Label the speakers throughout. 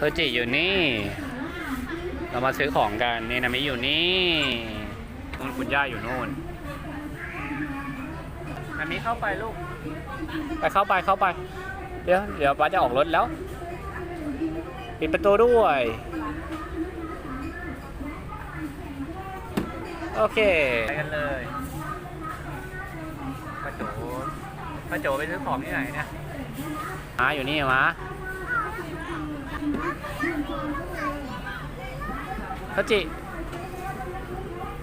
Speaker 1: โทจิอยู่นี่ เรามาซื้อของกันเนนามิอยู่นี่นู่นคุณย่าอยู่นู่นนามิเข้าไปลูก ไปเข้าไปเข้าไป เดี๋ยวเดี๋ยวป้าจะออกรถแล้ว ปิดประตูด้วย โอเค ไปกันเลยป้าโจป้าโจไปซื้อของที่ไหนเนี่ยมาอยู่นี่มา เขาจิ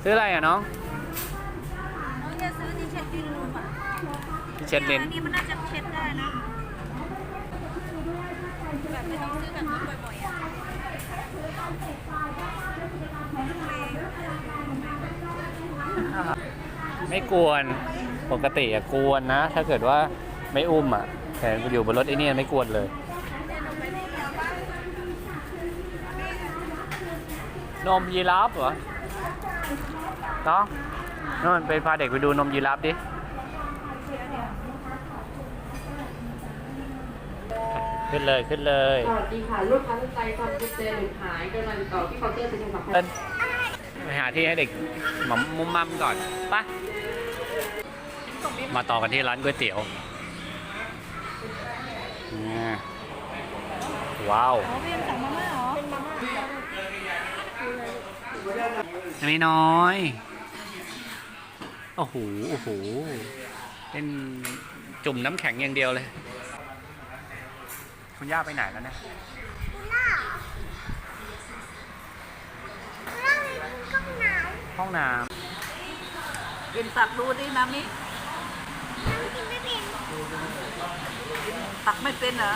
Speaker 1: ซื้ออะไรอะน้อง
Speaker 2: น้องจะซื้อที่เช็ดดินรูมอะ
Speaker 1: ที่เช็ดเลน
Speaker 2: อันนี้มันน่าจะเช็ดได้นะแบบไม่ต้องซื้อแบบนี้บ่อยๆอะ
Speaker 1: ไม่กวนปกติอะกวนนะ ถ้าเกิดว่าไม่อุ้มอะแต่อยู่บนรถไอ้เนี่ยไม่กวนเลย นมยีราฟเหรอน้องนู่นไปพาเด็กไปดูนมยีราฟดิ ขึ้นเลยขึ้นเลย
Speaker 3: สวัสดีค่ะลูกค้าสนใจทำกุญแจหรือหายกำลังติดต่อที่เคาน์เตอร์ประชาสัมพันธ์
Speaker 1: เต้นไปหาที่ให้เด็กหมอมมุมมัมก่อนไปมาต่อกันที่ร้านก๋วยเตี๋ยวเนี่ยว้าว
Speaker 2: อ๋อพี่ยังสั่งมาม่าเหรอเป็นมาม่า
Speaker 1: ไม่น้อย โอ้โห โอ้โห เป็นจุ่มน้ำแข็งอย่างเดียวเลย คุณย่าไปไหนแล้วเนี่ยห้องน้
Speaker 2: กินตักดูดิน้ำนี้ตักไม่เป็นเหรอ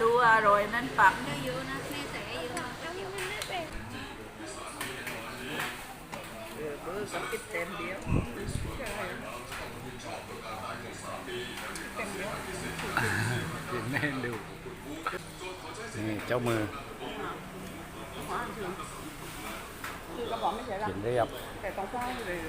Speaker 2: ดูอร่อยนั่นปักเยอะๆนะแม่ใส่เยอะๆไม่เป็นืออเบอร์สองกินเต็มเดียวำ
Speaker 1: แน่นดูนี่เจ้ามือ
Speaker 3: คือกระบอกไม่ใช่หรอ
Speaker 1: เขียนเรียบ
Speaker 3: แต่ต้องฟ้างเลย